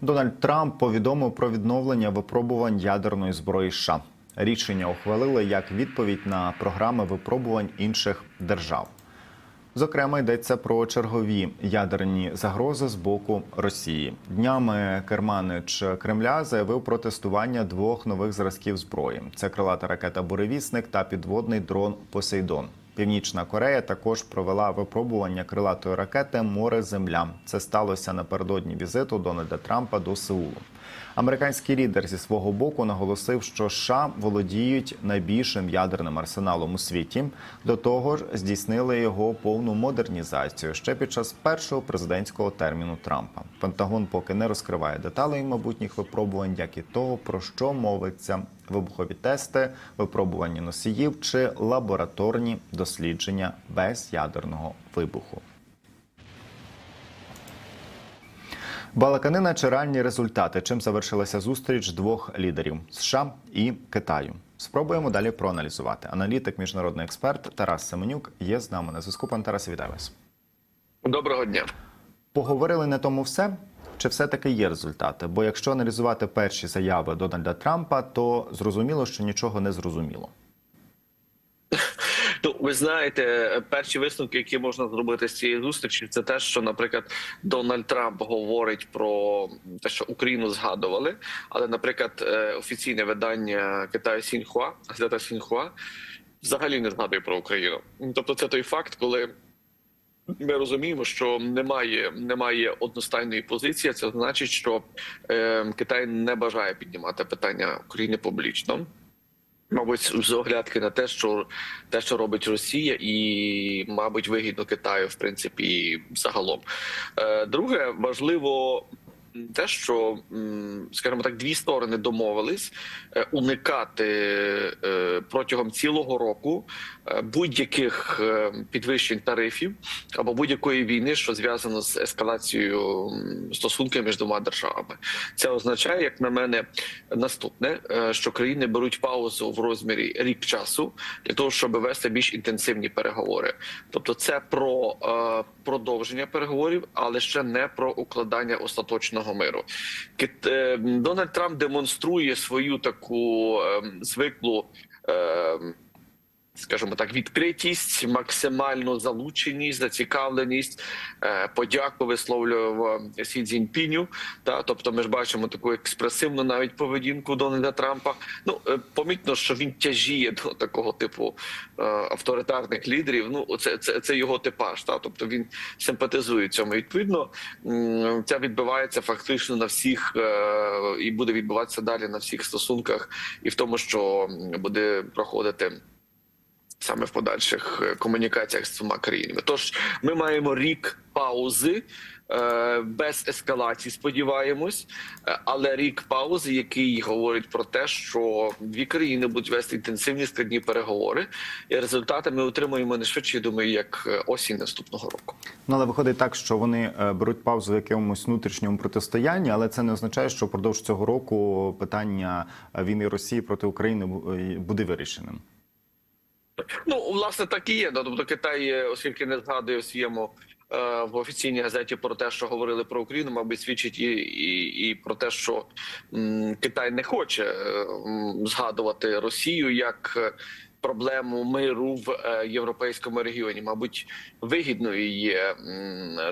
Дональд Трамп повідомив про відновлення випробувань ядерної зброї США. Рішення ухвалили як відповідь на програми випробувань інших держав. Зокрема, йдеться про чергові ядерні загрози з боку Росії. Днями керманич Кремля заявив про тестування двох нових зразків зброї: це крилата ракета Буревісник та підводний дрон Посейдон. Північна Корея також провела випробування крилатої ракети Море Земля. Це сталося напередодні візиту Дональда Трампа до Сеулу. Американський лідер зі свого боку наголосив, що США володіють найбільшим ядерним арсеналом у світі. До того ж, здійснили його повну модернізацію ще під час першого президентського терміну Трампа. Пентагон поки не розкриває деталей майбутніх випробувань, як і того, про що мовиться вибухові тести, випробування носіїв чи лабораторні дослідження без ядерного вибуху. Балаканина чи реальні результати, чим завершилася зустріч двох лідерів США і Китаю. Спробуємо далі проаналізувати. Аналітик, міжнародний експерт Тарас Семенюк є з нами на зв'язку. Пан Тарас, вітаю вас. Доброго дня. Поговорили на тому все. Чи все-таки є результати? Бо якщо аналізувати перші заяви Дональда Трампа, то зрозуміло, що нічого не зрозуміло. Ну, ви знаєте, перші висновки, які можна зробити з цієї зустрічі, це те, що, наприклад, Дональд Трамп говорить про те, що Україну згадували, але, наприклад, е, офіційне видання Китаю Сінхуа, газета Сінхуа, взагалі не згадує про Україну. Тобто, це той факт, коли. Ми розуміємо, що немає немає одностайної позиції. Це значить, що е, Китай не бажає піднімати питання України публічно. Мабуть, з оглядки на те, що те, що робить Росія, і, мабуть, вигідно Китаю, в принципі, загалом. Е, Друге, важливо те, що, скажімо так, дві сторони домовились е, уникати е, протягом цілого року е, будь-яких підвищень тарифів або будь-якої війни, що зв'язано з ескалацією стосунків між двома державами. Це означає, як на мене, наступне, що країни беруть паузу в розмірі рік часу для того, щоб вести більш інтенсивні переговори. Тобто, це про продовження переговорів, але ще не про укладання остаточного миру. Кит- е, Дональд Трамп демонструє свою таку е, звиклу. Е, Скажімо так, відкритість, максимальну залученість, зацікавленість, е, подяку висловлював Сі Цзіньпіню. Та тобто, ми ж бачимо таку експресивну навіть поведінку Дональда Трампа. Ну е, помітно, що він тяжіє до такого типу е, авторитарних лідерів. Ну це, це, це його типаж. Та тобто він симпатизує цьому. Відповідно, м, це відбувається фактично на всіх е, і буде відбуватися далі на всіх стосунках, і в тому, що буде проходити саме в подальших е, комунікаціях з двома країнами. Тож ми маємо рік паузи. е, Без ескалації, сподіваємось, Е, але рік паузи, який говорить про те, що дві країни будуть вести інтенсивні складні переговори, і результати ми отримуємо не швидше, я думаю, як осінь наступного року. Ну, але виходить так, що вони беруть паузу в якомусь внутрішньому протистоянні, але це не означає, що впродовж цього року питання війни Росії проти України буде вирішеним. Ну, власне, так і є. Тобто Китай, е, оскільки не згадує в своєму е, в офіційній газеті про те, що говорили про Україну, мабуть, свідчить і, і, і про те, що м, Китай не хоче е, м, згадувати Росію як проблему миру в е, європейському регіоні. Мабуть, вигідною є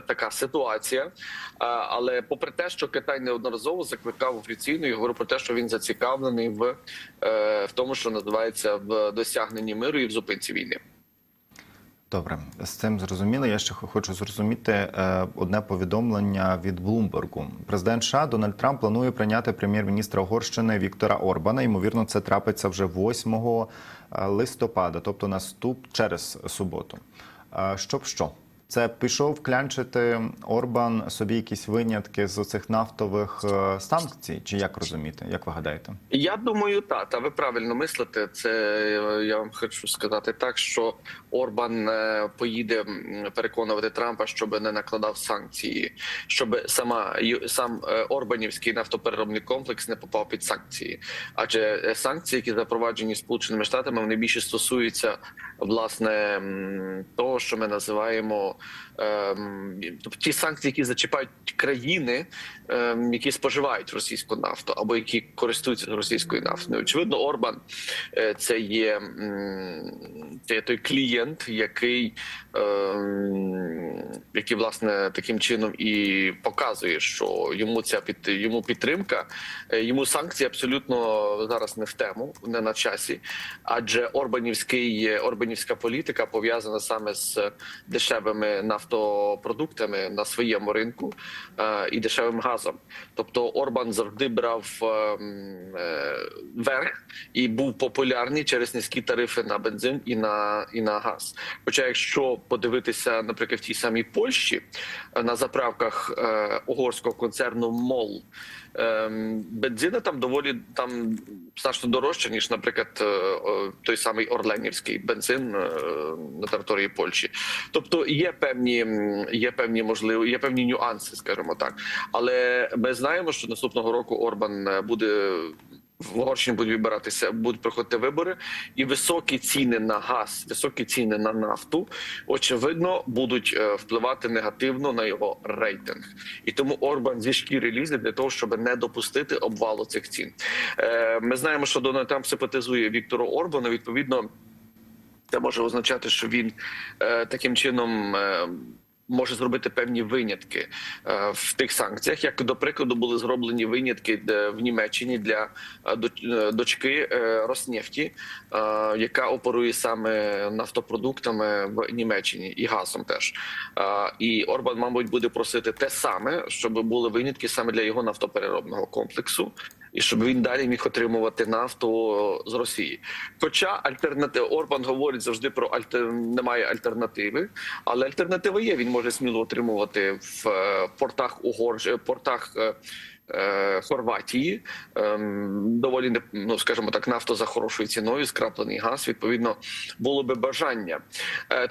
така ситуація. Але попри те, що Китай неодноразово закликав офіційно і говорив про те, що він зацікавлений в, е, в тому, що називається в досягненні миру і в зупинці війни. Добре, з цим зрозуміло. Я ще хочу зрозуміти е, одне повідомлення від Блумбергу. Президент США Дональд Трамп планує прийняти прем'єр-міністра Угорщини Віктора Орбана. Ймовірно, це трапиться вже 8 е, листопада, тобто наступ через суботу. Е, Щоб що? Це пішов клянчити Орбан собі якісь винятки з оцих нафтових е, санкцій, чи як розуміти? Як ви гадаєте? Я думаю, та та ви правильно мислите. Це е, я вам хочу сказати так, що Орбан е, поїде переконувати Трампа, щоб не накладав санкції, щоб сама сам Орбанівський нафтопереробний комплекс не попав під санкції. Адже санкції, які запроваджені Сполученими Штатами, вони більше стосуються власне того, що ми називаємо тобто ті санкції, які зачіпають країни, ем, які споживають російську нафту або які користуються російською нафтою. Очевидно, Орбан е, це є, це той клієнт, який, ем, який власне таким чином і показує, що йому ця під йому підтримка, е, йому санкції абсолютно зараз не в тему, не на часі, адже Орбанівський Орбанівська політика пов'язана саме з дешевими нафтопродуктами на своєму ринку е, і дешевим газом. Тобто Орбан завжди брав ем, е, верх і був популярний через низькі тарифи на бензин і на і на газ. Хоча, якщо подивитися, наприклад, в тій самій Польщі е, на заправках е, угорського концерну МОЛ. ем, Бензина там доволі там значно дорожче, ніж, наприклад, е, той самий Орленівський бензин на території Польщі. Тобто є певні є певні можливі, є певні нюанси, скажімо так. Але ми знаємо, що наступного року Орбан буде. В Угорщині будуть вибиратися, будуть проходити вибори, і високі ціни на газ, високі ціни на нафту, очевидно, будуть е, впливати негативно на його рейтинг. І тому Орбан зі шкіри лізе для того, щоб не допустити обвалу цих цін. Е, Ми знаємо, що Дональд Трамп симпатизує Віктору Орбану. Відповідно, це може означати, що він е, таким чином. Може зробити певні винятки е, в тих санкціях, як до прикладу були зроблені винятки в Німеччині для е, е, дочки Роснефті, яка оперує саме нафтопродуктами в Німеччині і газом теж. І Орбан, мабуть, буде просити те саме, щоб були винятки саме для його нафтопереробного комплексу, і щоб він далі міг отримувати нафту з Росії. Хоча альтернатив Орбан говорить завжди про альтер... немає альтернативи, але альтернатива є. Він може сміло отримувати в е, портах Угорщ... е, портах. е, е, Хорватії ем, доволі ну скажімо так, нафту за хорошою ціною, скраплений газ. Відповідно, було би бажання.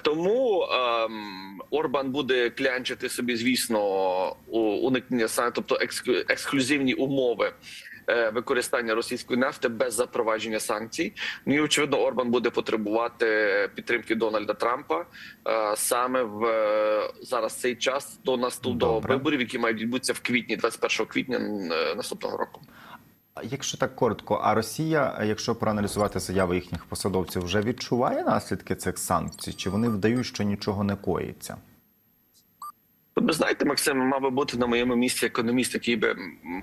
Тому ем, Орбан буде клянчити собі, звісно, уникнення тобто ексклю- ексклюзивні умови. Е, Використання російської нафти без запровадження санкцій. Ну і очевидно, Орбан буде потребувати підтримки Дональда Трампа е, саме в е, зараз цей час до наступ до виборів, які мають відбутися в квітні, 21 квітня е, наступного року. Якщо так коротко, а Росія, якщо проаналізувати заяви їхніх посадовців, вже відчуває наслідки цих санкцій? Чи вони вдають, що нічого не коїться? Ви знаєте, Максим, мав би бути на моєму місці економіст, який би,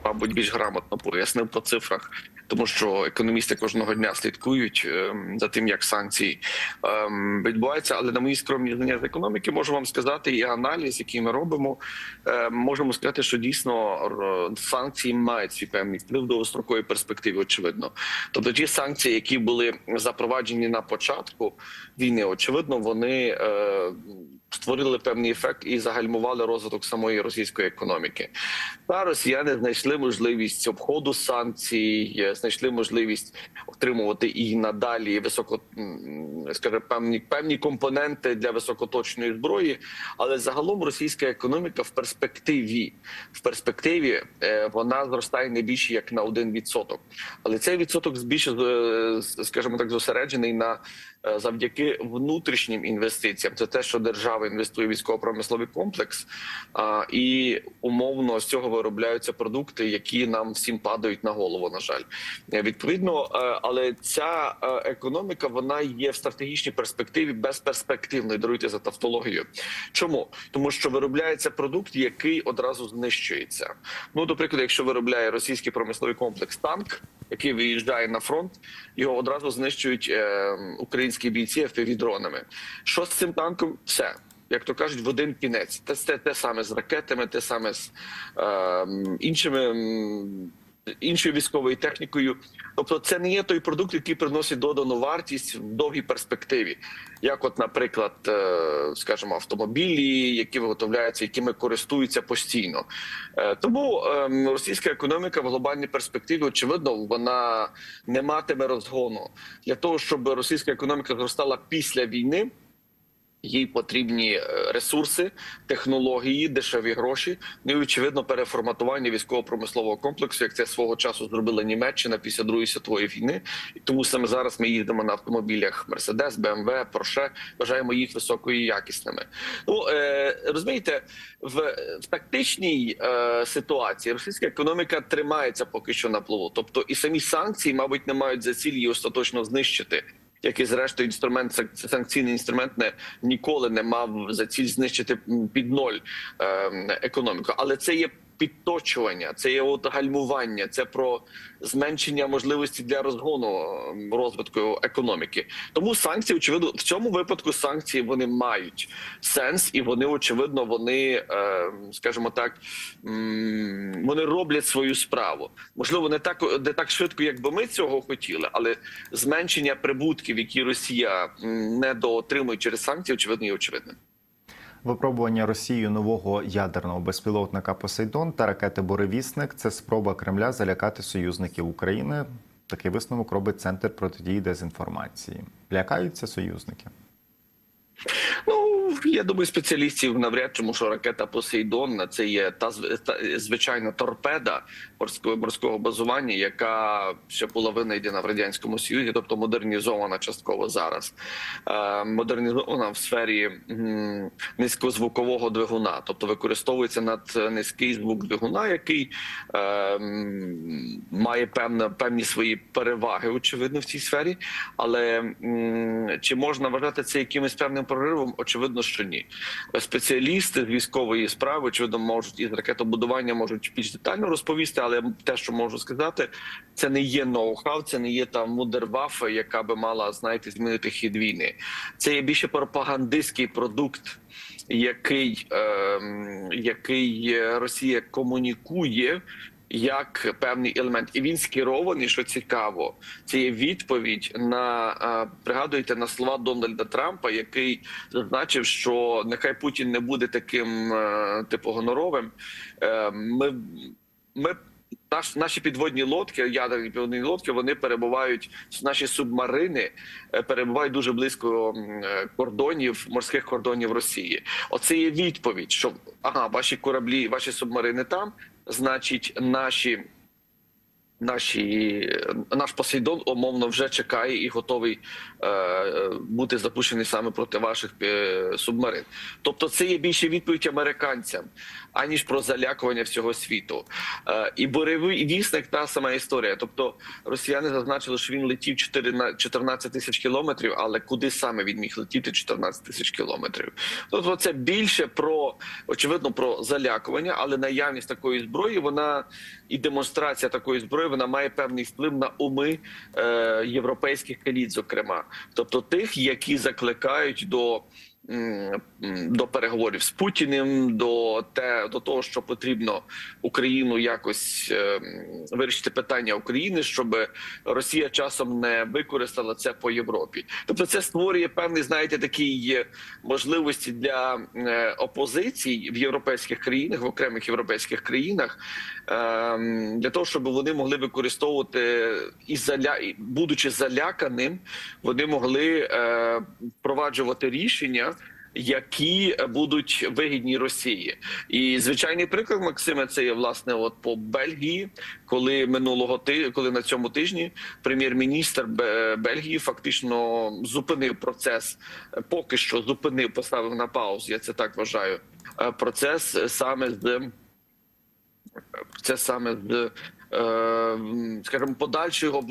мабуть, більш грамотно пояснив по цифрах, тому що економісти кожного дня слідкують ем, за тим, як санкції ем, відбуваються. Але на мої скромні знання з економіки можу вам сказати, і аналіз, який ми робимо, ем, можемо сказати, що дійсно санкції мають свій певний вплив в довгостроковій перспективі. Очевидно, тобто ті санкції, які були запроваджені на початку війни, очевидно, вони. Е, створили певний ефект і загальмували розвиток самої російської економіки. Та росіяни знайшли можливість обходу санкцій, знайшли можливість отримувати і надалі високо м, скажімо, певні певні компоненти для високоточної зброї. Але загалом російська економіка в перспективі в перспективі е, вона зростає не більше як на 1%. Але цей відсоток збільше, е, скажімо так, зосереджений на завдяки внутрішнім інвестиціям. Це те, що держава інвестує в військово-промисловий комплекс, і умовно з цього виробляються продукти, які нам всім падають на голову. На жаль, Е, відповідно, е, але ця е, економіка вона є в стратегічній перспективі безперспективною. Даруйте за тавтологію. Чому тому, що виробляється продукт, який одразу знищується. Ну, до прикладу, якщо виробляє російський промисловий комплекс танк, який виїжджає на фронт, його одразу знищують е, українські бійці ФПВ-дронами. Що з цим танком? Все. Як то кажуть, в один кінець. Те, те, те саме з ракетами, те саме з е, іншими. Іншою військовою технікою, тобто це не є той продукт, який приносить додану вартість в довгій перспективі, як, от, наприклад, е, скажімо, автомобілі, які виготовляються, якими користуються постійно. Е, Тому ем, російська економіка в глобальній перспективі, очевидно, вона не матиме розгону для того, щоб російська економіка зростала після війни. Їй потрібні е, ресурси, технології, дешеві гроші. Ну і очевидно переформатування військово-промислового комплексу, як це свого часу зробила Німеччина після Другої світової війни. І тому саме зараз ми їздимо на автомобілях Mercedes, BMW, Porsche, вважаємо їх високою якісними. Ну е, розумієте, в, в тактичній е, ситуації російська економіка тримається поки що на плаву. Тобто і самі санкції, мабуть, не мають за ціль її остаточно знищити. Як і зрештою інструмент санк- санкційний інструмент не ніколи не мав за ціль знищити під ноль е, економіку, але це є підточування, це є от гальмування, це про зменшення можливості для розгону е, розвитку економіки. Тому санкції, очевидно, в цьому випадку санкції вони мають сенс, і вони очевидно, вони, е, скажімо так, вони роблять свою справу. Можливо, не так не так швидко, як би ми цього хотіли, але зменшення прибутків, які Росія не доотримує через санкції, очевидно, є очевидним. Випробування Росією нового ядерного безпілотника Посейдон та ракети Буревісник це спроба Кремля залякати союзників України. Такий висновок робить центр протидії дезінформації. Лякаються союзники. Ну я думаю, спеціалістів навряд тому, що ракета Посейдон це є та звичайна торпеда морського морського базування, яка ще була винайдена в радянському союзі, тобто модернізована частково зараз. Е, модернізована в сфері низькозвукового двигуна, тобто використовується над низький звук двигуна, який е, має певна певні свої переваги, очевидно, в цій сфері. Але чи можна вважати це якимось певним проривом? Очевидно, що ні. Спеціалісти з військової справи, очевидно, можуть із ракетобудування можуть більш детально розповісти, але те, що можу сказати, це не є ноу-хау, це не є там мудервафа, яка би мала знаєте, змінити хід війни. Це є більше пропагандистський продукт. Який, ем, який Росія комунікує як певний елемент, і він скерований, що цікаво, це є відповідь на е, пригадуєте на слова Дональда Трампа, який зазначив, що нехай Путін не буде таким е, типу гоноровим. Е, Ми ми. Наш, наші підводні лодки, ядерні підводні лодки, вони перебувають наші субмарини е, перебувають дуже близько е, кордонів, морських кордонів Росії. Оце є відповідь, що ага, ваші кораблі, ваші субмарини там, значить, наші. Наші наш Посейдон умовно вже чекає і готовий е, бути запущений саме проти ваших е, субмарин. Тобто, це є більше відповідь американцям, аніж про залякування всього світу. Е, і боревий вісник та сама історія. Тобто, росіяни зазначили, що він летів 4 на 14 тисяч кілометрів, але куди саме він міг летіти 14 тисяч кілометрів? Тобто, це більше про очевидно про залякування, але наявність такої зброї, вона і демонстрація такої зброї, вона має певний вплив на уми е, європейських еліт, зокрема, тобто тих, які закликають до. До переговорів з Путіним, до те до того, що потрібно Україну якось е, вирішити питання України, щоб Росія часом не використала це по Європі. Тобто, це створює певний, знаєте, такі можливості для е, опозицій в європейських країнах, в окремих європейських країнах, ем, для того, щоб вони могли використовувати і заля, будучи заляканим, вони могли е, впроваджувати рішення. Які будуть вигідні Росії, і звичайний приклад Максиме, це є власне от по Бельгії, коли минулого ти, коли на цьому тижні прем'єр-міністр Бельгії фактично зупинив процес, е, поки що зупинив, поставив на паузу. Я це так вважаю. е, Процес саме з це саме з, е, скажімо, подальшого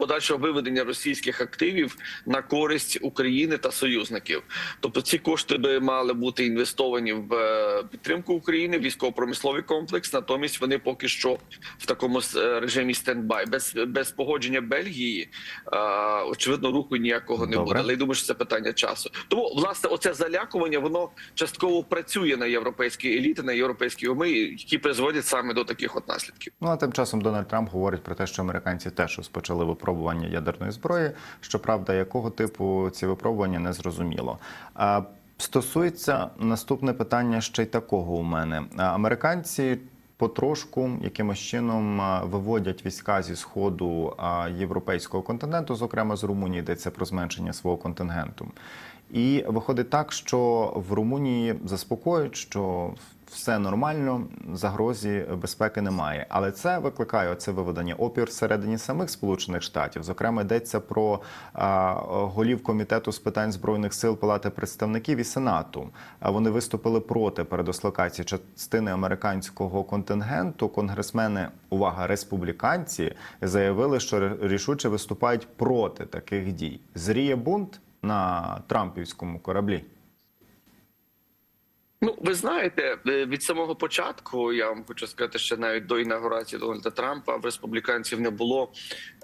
подальшого виведення російських активів на користь України та союзників. Тобто ці кошти би мали бути інвестовані в е, підтримку України, військово-промисловий комплекс. Натомість вони поки що в такому е, режимі стендбай. Без без погодження Бельгії е, очевидно руху ніякого не Добре. буде. Але я думаю, що це питання часу. Тому власне оце залякування воно частково працює на європейські еліти, на європейські уми, які призводять саме до таких от наслідків. Ну а тим часом Дональд Трамп говорить про те, що американці теж розпочали випробування ядерної зброї. Щоправда, якого типу ці випробування не зрозуміло. Стосується наступне питання ще й такого у мене. Американці потрошку якимось чином виводять війська зі сходу європейського континенту, зокрема з Румунії, йдеться про зменшення свого контингенту. І виходить так, що в Румунії заспокоюють, що все нормально, загрозі безпеки немає. Але це викликає це виведення опір всередині самих Сполучених Штатів. Зокрема, йдеться про а, голів комітету з питань збройних сил Палати представників і Сенату. А Вони виступили проти передислокації частини американського контингенту. Конгресмени, увага, республіканці заявили, що рішуче виступають проти таких дій. Зріє бунт на Трампівському кораблі. Ну, ви знаєте, е, від самого початку я вам хочу сказати, що навіть до інаугурації Дональда Трампа в республіканців не було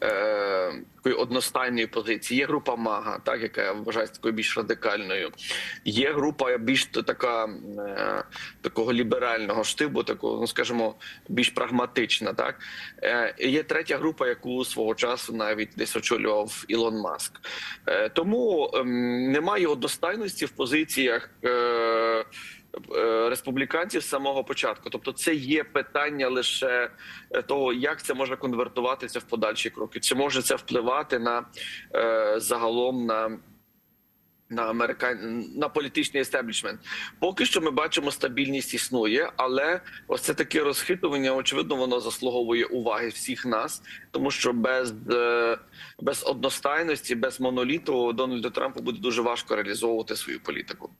е, такої одностайної позиції. Є група Мага, так яка вважається такою більш радикальною. Є група більш така е, такого ліберального штибу, такого, ну скажімо, більш прагматична. Так е, є третя група, яку свого часу навіть десь очолював Ілон Маск. Е, тому е, немає одностайності в позиціях. Е, республіканців з самого початку. Тобто, це є питання лише е, того, як це може конвертуватися в подальші кроки, чи може це впливати на е, загалом на. На американ... на політичний естеблішмент. Поки що ми бачимо, стабільність існує, але ось це таке розхитування, очевидно, воно заслуговує уваги всіх нас, тому що без, е, без одностайності, без моноліту Дональду Трампу буде дуже важко реалізовувати свою політику.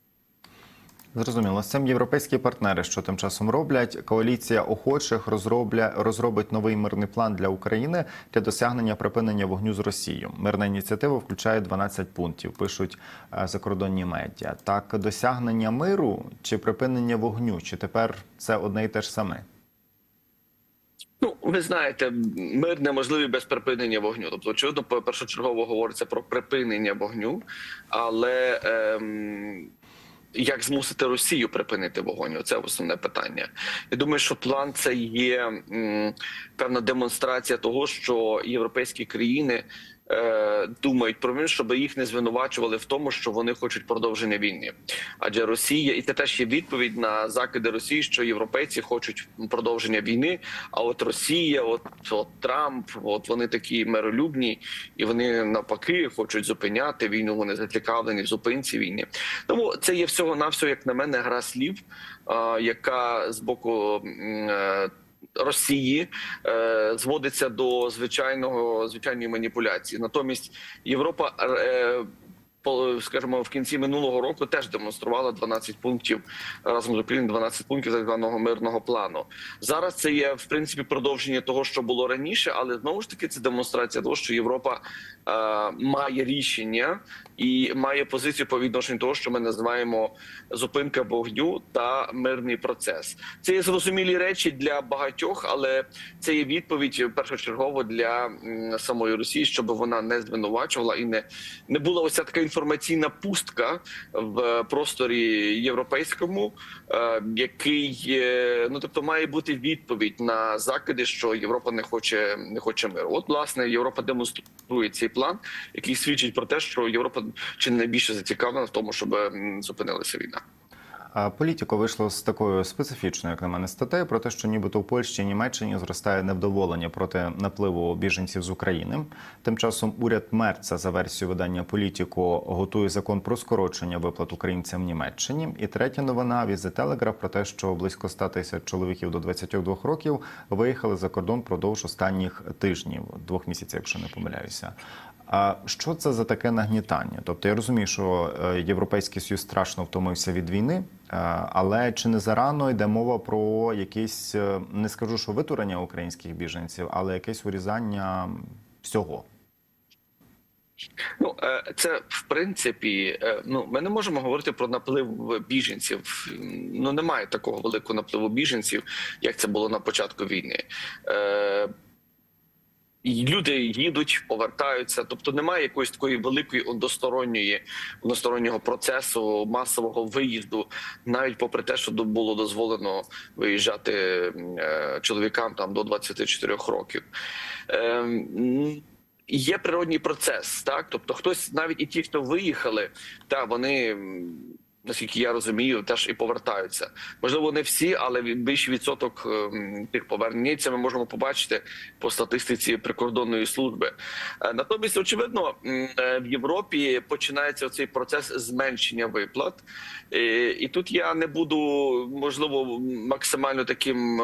Зрозуміло, з цим європейські партнери, що тим часом роблять. Коаліція охочих розробля розробить новий мирний план для України для досягнення припинення вогню з Росією. Мирна ініціатива включає 12 пунктів. Пишуть е, закордонні медіа. Так, досягнення миру чи припинення вогню, чи тепер це одне і те ж саме? Ну, ви знаєте, мир неможливий без припинення вогню. Тобто, очевидно, першочергово говориться про припинення вогню, але ем, як змусити Росію припинити вогонь? Це основне питання. Я думаю, що план це є м, певна демонстрація того, що європейські країни. Е, Думають про мир, щоб їх не звинувачували в тому, що вони хочуть продовження війни. Адже Росія, і це теж є відповідь на закиди Росії, що європейці хочуть продовження війни. А от Росія, от, от Трамп, от вони такі миролюбні, і вони навпаки хочуть зупиняти війну. Вони зацікавлені в зупинці війни. Тому це є всього навсього, як на мене, гра слів, яка з боку. Росії е, зводиться до звичайного звичайної маніпуляції. Натомість Європа е, скажімо, в кінці минулого року теж демонструвала 12 пунктів разом з Україною 12 пунктів так званого мирного плану. Зараз це є в принципі продовження того, що було раніше, але знову ж таки це демонстрація того, що Європа е, має рішення і має позицію по відношенню того, що ми називаємо зупинка вогню та мирний процес. Це є зрозумілі речі для багатьох, але це є відповідь першочергово для самої Росії, щоб вона не звинувачувала і не, не була ось така інформаційна пустка в просторі європейському, е, який е, ну тобто має бути відповідь на закиди, що Європа не хоче не хоче миру. От власне Європа демонструє цей план, який свідчить про те, що Європа чи не найбільше зацікавлена в тому, щоб зупинилася війна. Політико вийшло з такою специфічною, як на мене, статтею про те, що нібито в Польщі і Німеччині зростає невдоволення проти напливу біженців з України. Тим часом уряд Мерца за версією видання Політіко готує закон про скорочення виплат українцям в Німеччині. І третя новина The Telegraph про те, що близько 100 тисяч чоловіків до 22 років виїхали за кордон продовж останніх тижнів, двох місяців, якщо не помиляюся. А що це за таке нагнітання? Тобто я розумію, що е, Європейський Союз страшно втомився від війни, е, але чи не зарано йде мова про якесь, е, не скажу, що витурення українських біженців, але якесь урізання всього? Ну це в принципі, ну ми не можемо говорити про наплив біженців. Ну немає такого великого напливу біженців, як це було на початку війни. Люди їдуть, повертаються, тобто немає якоїсь такої великої односторонньої одностороннього процесу масового виїзду, навіть попри те, що було дозволено виїжджати е, чоловікам там до 24 років. Е, Є природній процес, так тобто, хтось навіть і ті, хто виїхали, та вони наскільки я розумію, теж і повертаються. Можливо, не всі, але більший відсоток ем, тих повернень. Це ми можемо побачити по статистиці прикордонної служби. Е, Натомість, очевидно, е, в Європі починається цей процес зменшення виплат, Е, і тут я не буду можливо максимально таким.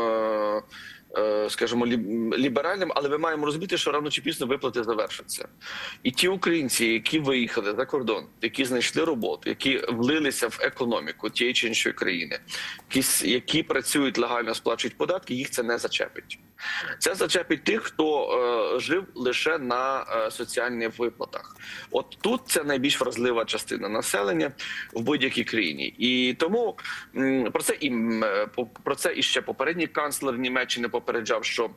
Е, Скажімо, лі- ліберальним, але ми маємо розуміти, що рано чи пізно виплати завершаться. І ті українці, які виїхали за кордон, які знайшли роботу, які влилися в економіку тієї чи іншої країни, які, які працюють легально, сплачують податки, їх це не зачепить. Це зачепить тих, хто е, жив лише на е, соціальних виплатах. От тут це найбільш вразлива частина населення в будь-якій країні, і тому м, про це і м, е, про це і ще попередній канцлер Німеччини попереджав, що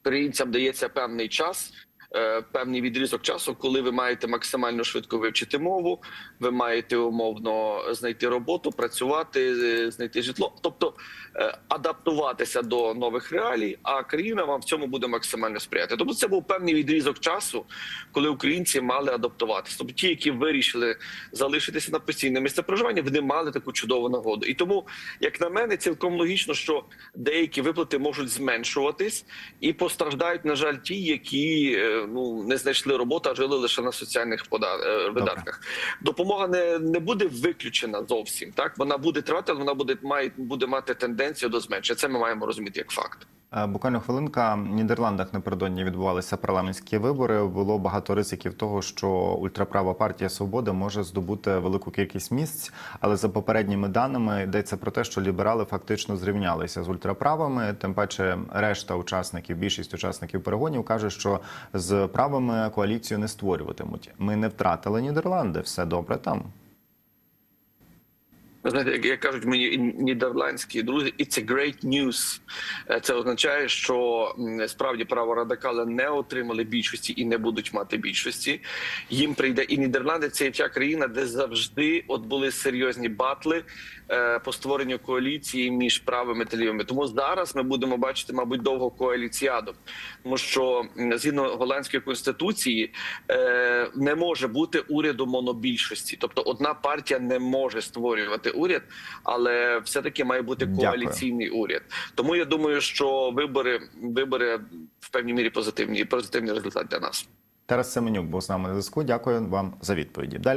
українцям дається певний час. Е, Певний відрізок часу, коли ви маєте максимально швидко вивчити мову, ви маєте умовно знайти роботу, працювати, е, знайти житло, тобто е, адаптуватися до нових реалій. А країна вам в цьому буде максимально сприяти. Тобто, це був певний відрізок часу, коли українці мали адаптуватися. Тобто, ті, які вирішили залишитися на постійне місце проживання, вони мали таку чудову нагоду. І тому, як на мене, цілком логічно, що деякі виплати можуть зменшуватись, і постраждають, на жаль, ті, які ну не знайшли роботу, а жили лише на соціальних видатках. е, видатках. Допомога не, не буде виключена зовсім. Так вона буде тривати, але вона буде має буде мати тенденцію до зменшення. Це ми маємо розуміти як факт. Е, Буквально хвилинка. В Нідерландах напередодні відбувалися парламентські вибори. Було багато ризиків того, що ультраправа партія Свобода може здобути велику кількість місць. Але за попередніми даними йдеться про те, що ліберали фактично зрівнялися з ультраправими. Тим паче, решта учасників, більшість учасників перегонів каже, що з правими коаліцію не створюватимуть. Ми не втратили Нідерланди. Все добре там. Знаєте, як, кажуть мені нідерландські друзі, it's a great news. Е, Це означає, що справді праворадикали не отримали більшості і не будуть мати більшості. Їм прийде і Нідерланди це є та країна, де завжди от були серйозні батли е, по створенню коаліції між правими та лівими. Тому зараз ми будемо бачити, мабуть, довго коаліціаду, тому що згідно голландської конституції е, не може бути уряду монобільшості, тобто одна партія не може створювати уряд, але все таки має бути Дякую. коаліційний уряд. Тому я думаю, що вибори вибори в певній мірі позитивні і позитивний результат для нас. Тарас Семенюк був з нами на зв'язку. Дякую вам за відповіді. Далі.